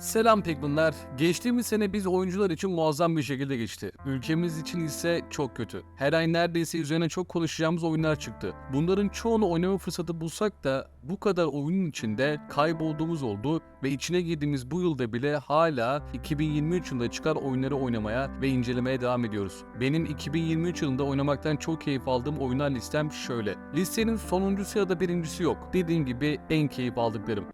Selam Pigmanlar. Geçtiğimiz sene biz oyuncular için muazzam bir şekilde geçti. Ülkemiz için ise çok kötü. Her ay neredeyse üzerine çok konuşacağımız oyunlar çıktı. Bunların çoğunu oynama fırsatı bulsak da bu kadar oyunun içinde kaybolduğumuz oldu ve içine girdiğimiz bu yılda bile hala 2023 yılında çıkan oyunları oynamaya ve incelemeye devam ediyoruz. Benim 2023 yılında oynamaktan çok keyif aldığım oyunlar listem şöyle. Listenin sonuncusu ya da birincisi yok. Dediğim gibi en keyif aldıklarım.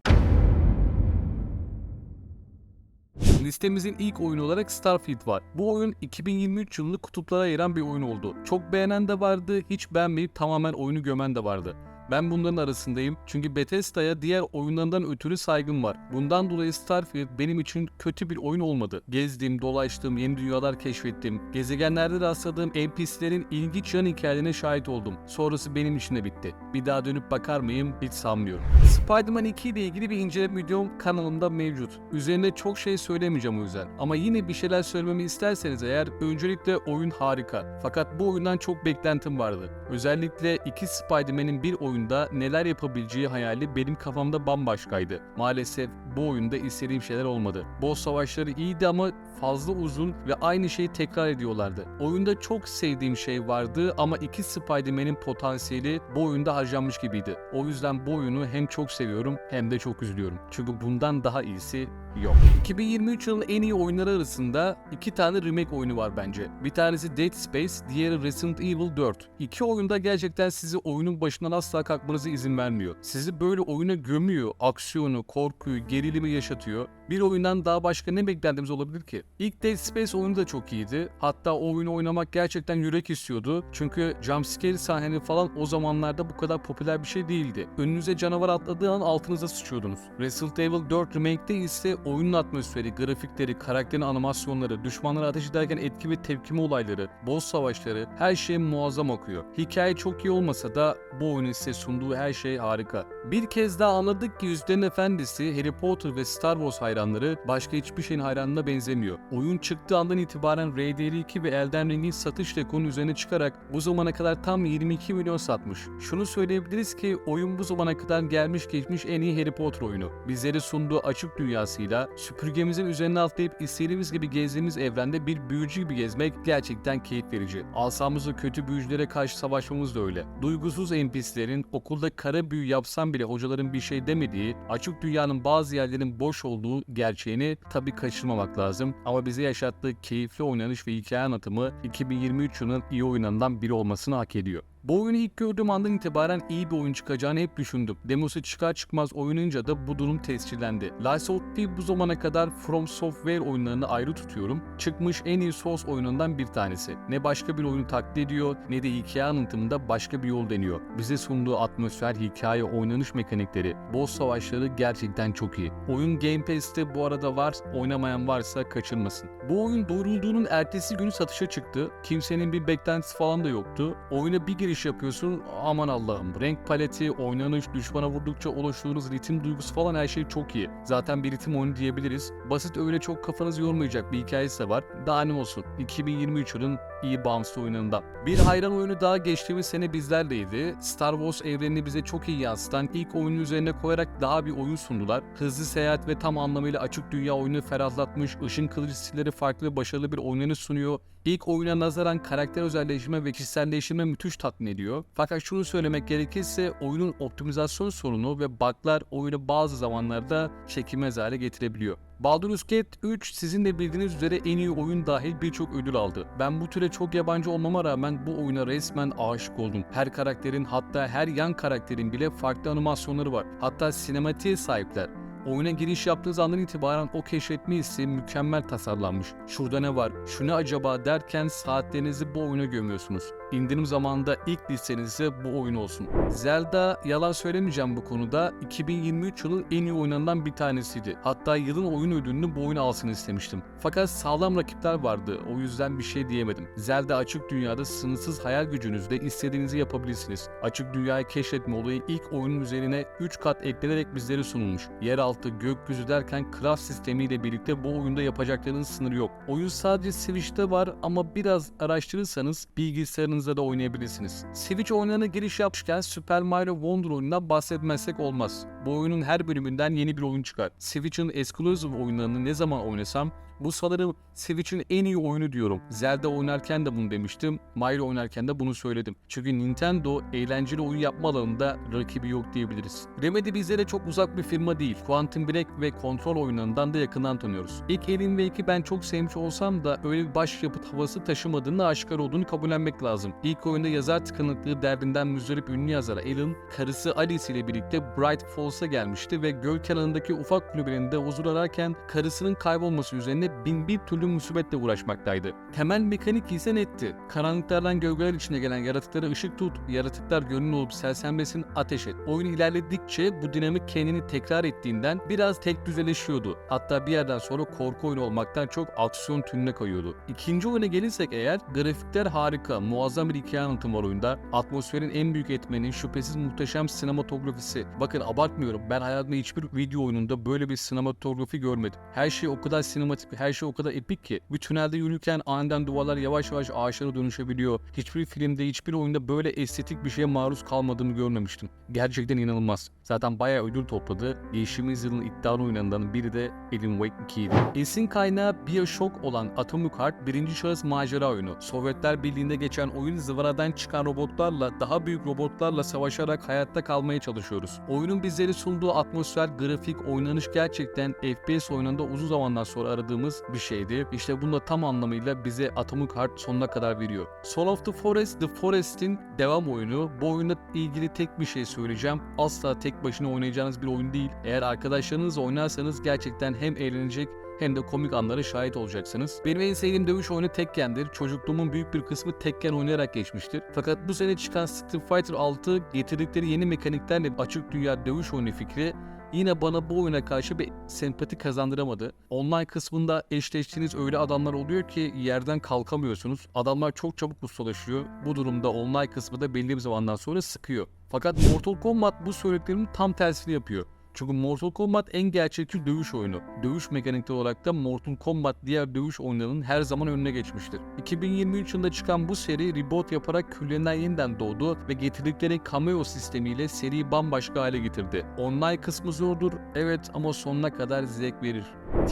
Listemizin ilk oyunu olarak Starfield var. Bu oyun 2023 yılını kutuplara ayıran bir oyun oldu. Çok beğenen de vardı, hiç beğenmeyip tamamen oyunu gömen de vardı. Ben bunların arasındayım çünkü Bethesda'ya diğer oyunlarından ötürü saygım var. Bundan dolayı Starfield benim için kötü bir oyun olmadı. Gezdim, dolaştım, yeni dünyalar keşfettim. Gezegenlerde rastladığım NPC'lerin ilginç yan hikayelerine şahit oldum. Sonrası benim için de bitti. Bir daha dönüp bakar mıyım hiç sanmıyorum. Spider-Man 2 ile ilgili bir inceleme videom kanalımda mevcut. Üzerinde çok şey söylemeyeceğim o yüzden. Ama yine bir şeyler söylememi isterseniz eğer öncelikle oyun harika. Fakat bu oyundan çok beklentim vardı. Özellikle iki Spider-Man'in bir oyunda neler yapabileceği hayali benim kafamda bambaşkaydı. Maalesef bu oyunda istediğim şeyler olmadı. Boss savaşları iyiydi ama fazla uzun ve aynı şeyi tekrar ediyorlardı. Oyunda çok sevdiğim şey vardı ama iki Spider-Man'in potansiyeli bu oyunda harcanmış gibiydi. O yüzden bu oyunu hem çok seviyorum hem de çok üzülüyorum. Çünkü bundan daha iyisi yok. 2023 yılının en iyi oyunları arasında iki tane remake oyunu var bence. Bir tanesi Dead Space, diğeri Resident Evil 4. İki oyunda gerçekten sizi oyunun başından asla kalkmanıza izin vermiyor. Sizi böyle oyuna gömüyor, aksiyonu, korkuyu, gerilimi yaşatıyor. Bir oyundan daha başka ne beklentimiz olabilir ki? İlk Dead Space oyunu da çok iyiydi. Hatta o oyunu oynamak gerçekten yürek istiyordu. Çünkü jumpscare sahneleri falan o zamanlarda bu kadar popüler bir şey değildi. Önünüze canavar atladığı an altınıza sıçıyordunuz. Resident Evil 4 Remake'de ise oyunun atmosferi, grafikleri, karakterin animasyonları, düşmanlara ateş ederken etki ve tepkime olayları, boss savaşları her şey muazzam okuyor. Hikaye çok iyi olmasa da bu oyunun size sunduğu her şey harika. Bir kez daha anladık ki Yüzlerin Efendisi, Harry Potter ve Star Wars hayranları başka hiçbir şeyin hayranına benzemiyor. Oyun çıktığı andan itibaren RDR2 ve Elden Ring'in satış rekorunun üzerine çıkarak bu zamana kadar tam 22 milyon satmış. Şunu söyleyebiliriz ki oyun bu zamana kadar gelmiş geçmiş en iyi Harry Potter oyunu. Bizlere sunduğu açık dünyasıyla süpürgemizin üzerine atlayıp istediğimiz gibi gezdiğimiz evrende bir büyücü gibi gezmek gerçekten keyif verici. Alsamızda kötü büyücülere karşı savaşmamız da öyle. Duygusuz NPC'lerin okulda kara büyü yapsam bile hocaların bir şey demediği, açık dünyanın bazı yerlerin boş olduğu gerçeğini tabi kaçırmamak lazım. Ama bize yaşattığı keyifli oynanış ve hikaye anlatımı 2023 yılının iyi oyunlarından biri olmasını hak ediyor. Bu oyunu ilk gördüğüm andan itibaren iyi bir oyun çıkacağını hep düşündüm. Demosu çıkar çıkmaz oynayınca da bu durum tescillendi. Lies of P bu zamana kadar From Software oyunlarını ayrı tutuyorum. Çıkmış en iyi Souls oyunundan bir tanesi. Ne başka bir oyunu taklit ediyor ne de hikaye anlatımında başka bir yol deniyor. Bize sunduğu atmosfer, hikaye, oynanış mekanikleri, boss savaşları gerçekten çok iyi. Oyun Game Pass'te bu arada var, oynamayan varsa kaçırmasın. Bu oyun duyurulduğunun ertesi günü satışa çıktı. Kimsenin bir beklentisi falan da yoktu. Oyuna bir giriş yapıyorsun aman Allah'ım. Renk paleti, oynanış, düşmana vurdukça oluşturduğunuz ritim duygusu falan her şey çok iyi. Zaten bir ritim oyunu diyebiliriz. Basit öyle çok kafanızı yormayacak bir hikayesi de var. Daha ne olsun. 2023 yılın iyi bağımsız oyunlarından. Bir hayran oyunu daha geçtiğimiz sene bizlerleydi. Star Wars evrenini bize çok iyi yansıtan ilk oyunun üzerine koyarak daha bir oyun sundular. Hızlı seyahat ve tam anlamıyla açık dünya oyunu ferahlatmış, ışın kılıcı stilleri farklı ve başarılı bir oynanış sunuyor. İlk oyuna nazaran karakter özelleştirme ve kişiselleştirme müthiş tatmin ediyor. Fakat şunu söylemek gerekirse oyunun optimizasyon sorunu ve bug'lar oyunu bazı zamanlarda çekilmez hale getirebiliyor. Baldur's Gate 3 sizin de bildiğiniz üzere en iyi oyun dahil birçok ödül aldı. Ben bu türe çok yabancı olmama rağmen bu oyuna resmen aşık oldum. Her karakterin hatta her yan karakterin bile farklı animasyonları var. Hatta sinematiğe sahipler. Oyuna giriş yaptığınız andan itibaren o keşfetme hissi mükemmel tasarlanmış. Şurada ne var, şu ne acaba derken saatlerinizi bu oyuna gömüyorsunuz. İndirim zamanında ilk listenizde bu oyun olsun. Zelda yalan söylemeyeceğim bu konuda 2023 yılın en iyi oyunlarından bir tanesiydi. Hatta yılın oyun ödülünü bu oyun alsın istemiştim. Fakat sağlam rakipler vardı o yüzden bir şey diyemedim. Zelda açık dünyada sınırsız hayal gücünüzle istediğinizi yapabilirsiniz. Açık dünyayı keşfetme olayı ilk oyunun üzerine 3 kat eklenerek bizlere sunulmuş. Yeraltı, gökyüzü derken craft sistemiyle birlikte bu oyunda yapacaklarının sınırı yok. Oyun sadece Switch'te var ama biraz araştırırsanız bilgisayarınızda da oynayabilirsiniz. Switch oyunlarına giriş yapmışken Super Mario Wonder oyunundan bahsetmezsek olmaz. Bu oyunun her bölümünden yeni bir oyun çıkar. Switch'in exclusive oyunlarını ne zaman oynasam bu sanırım Switch'in en iyi oyunu diyorum. Zelda oynarken de bunu demiştim. Mario oynarken de bunu söyledim. Çünkü Nintendo eğlenceli oyun yapma alanında rakibi yok diyebiliriz. Remedy bizlere çok uzak bir firma değil. Quantum Break ve Control oyunlarından da yakından tanıyoruz. İlk Alien Wake'i ben çok sevmiş olsam da öyle bir başyapıt havası taşımadığını aşikar olduğunu kabullenmek lazım. İlk oyunda yazar tıkanıklığı derdinden müzdarip ünlü yazar Alan, karısı Alice ile birlikte Bright Falls'a gelmişti ve göl kenarındaki ufak kulübelerinde huzur ararken karısının kaybolması üzerine bin bir türlü musibetle uğraşmaktaydı. Temel mekanik ise netti. Karanlıklardan gölgeler içine gelen yaratıklara ışık tut, yaratıklar gönül olup sersemlesin ateş et. Oyun ilerledikçe bu dinamik kendini tekrar ettiğinden biraz tek düzeleşiyordu. Hatta bir yerden sonra korku oyunu olmaktan çok aksiyon türüne kayıyordu. İkinci oyuna gelirsek eğer grafikler harika, muazzam bir hikaye anlatımı var oyunda. Atmosferin en büyük etmeni şüphesiz muhteşem sinematografisi. Bakın abartmıyorum ben hayatımda hiçbir video oyununda böyle bir sinematografi görmedim. Her şey o kadar sinematik, her şey o kadar epik ki. Bir tünelde yürürken aniden duvarlar yavaş yavaş ağaçlara dönüşebiliyor. Hiçbir filmde, hiçbir oyunda böyle estetik bir şeye maruz kalmadığımı görmemiştim. Gerçekten inanılmaz. Zaten bayağı ödül topladı. Geçtiğimiz yılın iddialı oyunlarından biri de Alan Wake 2 idi. Esin kaynağı Bioshock olan Atomic Heart birinci şahıs macera oyunu. Sovyetler Birliği'nde geçen oyun zıvanadan çıkan robotlarla daha büyük robotlarla savaşarak hayatta kalmaya çalışıyoruz. Oyunun bizleri sunduğu atmosfer, grafik, oynanış gerçekten FPS oyununda uzun zamandan sonra aradığımız bir şeydi. İşte bunu tam anlamıyla bize Atomic Heart sonuna kadar veriyor. Soul of the Forest, The Forest'in devam oyunu. Bu oyunla ilgili tek bir şey söyleyeceğim. Asla tek başına oynayacağınız bir oyun değil. Eğer arkadaşlarınızla oynarsanız gerçekten hem eğlenecek hem de komik anlara şahit olacaksınız. Benim en sevdiğim dövüş oyunu Tekken'dir. Çocukluğumun büyük bir kısmı Tekken oynayarak geçmiştir. Fakat bu sene çıkan Street Fighter 6 getirdikleri yeni mekaniklerle açık dünya dövüş oyunu fikri yine bana bu oyuna karşı bir sempati kazandıramadı. Online kısmında eşleştiğiniz öyle adamlar oluyor ki yerden kalkamıyorsunuz. Adamlar çok çabuk ustalaşıyor. Bu durumda online kısmı da belli bir zamandan sonra sıkıyor. Fakat Mortal Kombat bu söylediklerimin tam tersini yapıyor. Çünkü Mortal Kombat en gerçekçi dövüş oyunu. Dövüş mekanikte olarak da Mortal Kombat diğer dövüş oyunlarının her zaman önüne geçmiştir. 2023 yılında çıkan bu seri reboot yaparak küllerinden yeniden doğdu ve getirdikleri cameo sistemiyle seriyi bambaşka hale getirdi. Online kısmı zordur, evet ama sonuna kadar zevk verir.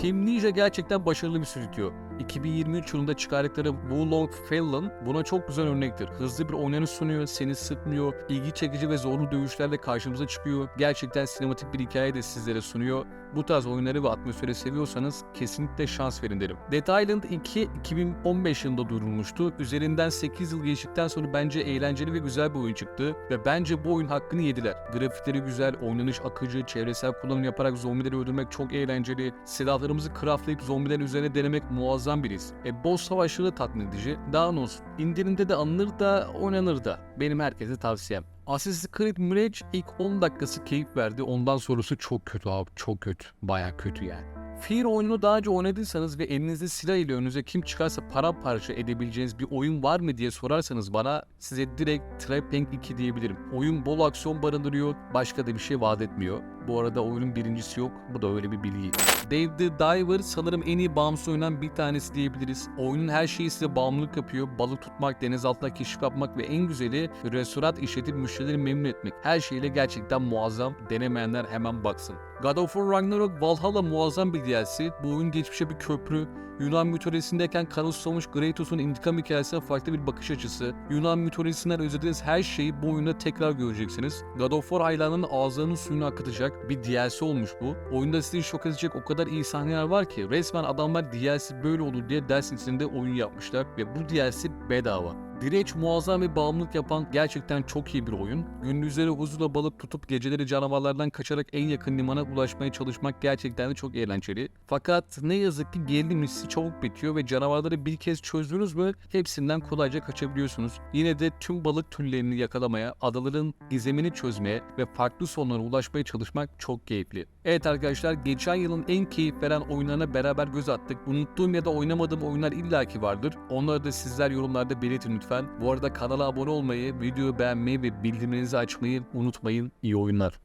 Team Ninja gerçekten başarılı bir stüdyo. 2023 yılında çıkardıkları Wulong Fallen buna çok güzel örnektir. Hızlı bir oynanış sunuyor, seni sıkmıyor, ilgi çekici ve zorlu dövüşlerle karşımıza çıkıyor. Gerçekten sinematik bir hikaye de sizlere sunuyor. Bu tarz oyunları ve atmosferi seviyorsanız kesinlikle şans verin derim. Dead Island 2 2015 yılında duyurulmuştu. Üzerinden 8 yıl geçtikten sonra bence eğlenceli ve güzel bir oyun çıktı ve bence bu oyun hakkını yediler. Grafikleri güzel, oynanış akıcı, çevresel kullanım yaparak zombileri öldürmek çok eğlenceli. Silahlarımızı craftlayıp zombilerin üzerine denemek muazzam bir his. E boss savaşları tatmin edici. Daha ne olsun. İndirinde de alınır da oynanır da. Benim herkese tavsiyem. Assassin's Creed Mirage ilk 10 dakikası keyif verdi. Ondan sonrası çok kötü abi. Çok kötü. Baya kötü yani. Fear oyununu daha önce oynadıysanız ve elinizde silah ile önünüze kim çıkarsa paramparça edebileceğiniz bir oyun var mı diye sorarsanız bana size direkt Trapping 2 diyebilirim. Oyun bol aksiyon barındırıyor, başka da bir şey vaat etmiyor. Bu arada oyunun birincisi yok. Bu da öyle bir bilgi. Dave the Diver sanırım en iyi bağımsız oyundan bir tanesi diyebiliriz. Oyunun her şeyi size bağımlılık yapıyor. Balık tutmak, deniz altında keşif yapmak ve en güzeli restoran işletip müşterileri memnun etmek. Her şeyle gerçekten muazzam. Denemeyenler hemen baksın. God of War Ragnarok Valhalla muazzam bir DLC. Bu oyun geçmişe bir köprü. Yunan mitolojisindeyken kan susamış Kratos'un intikam hikayesine farklı bir bakış açısı. Yunan mitolojisinden özlediğiniz her şeyi bu oyunda tekrar göreceksiniz. God of War hayranının ağızlarının suyunu akıtacak bir DLC olmuş bu. Oyunda sizi şok edecek o kadar iyi sahneler var ki resmen adamlar DLC böyle olur diye ders içinde oyun yapmışlar ve bu DLC bedava. Direç muazzam bir bağımlılık yapan gerçekten çok iyi bir oyun. Gündüzleri huzurla balık tutup geceleri canavarlardan kaçarak en yakın limana ulaşmaya çalışmak gerçekten de çok eğlenceli. Fakat ne yazık ki gerilim hissi çabuk bitiyor ve canavarları bir kez çözdünüz mü hepsinden kolayca kaçabiliyorsunuz. Yine de tüm balık türlerini yakalamaya, adaların gizemini çözmeye ve farklı sonlara ulaşmaya çalışmak çok keyifli. Evet arkadaşlar geçen yılın en keyif veren oyunlarına beraber göz attık. Unuttuğum ya da oynamadığım oyunlar illaki vardır. Onları da sizler yorumlarda belirtin lütfen. Bu arada kanala abone olmayı, videoyu beğenmeyi ve bildirimlerinizi açmayı unutmayın. İyi oyunlar.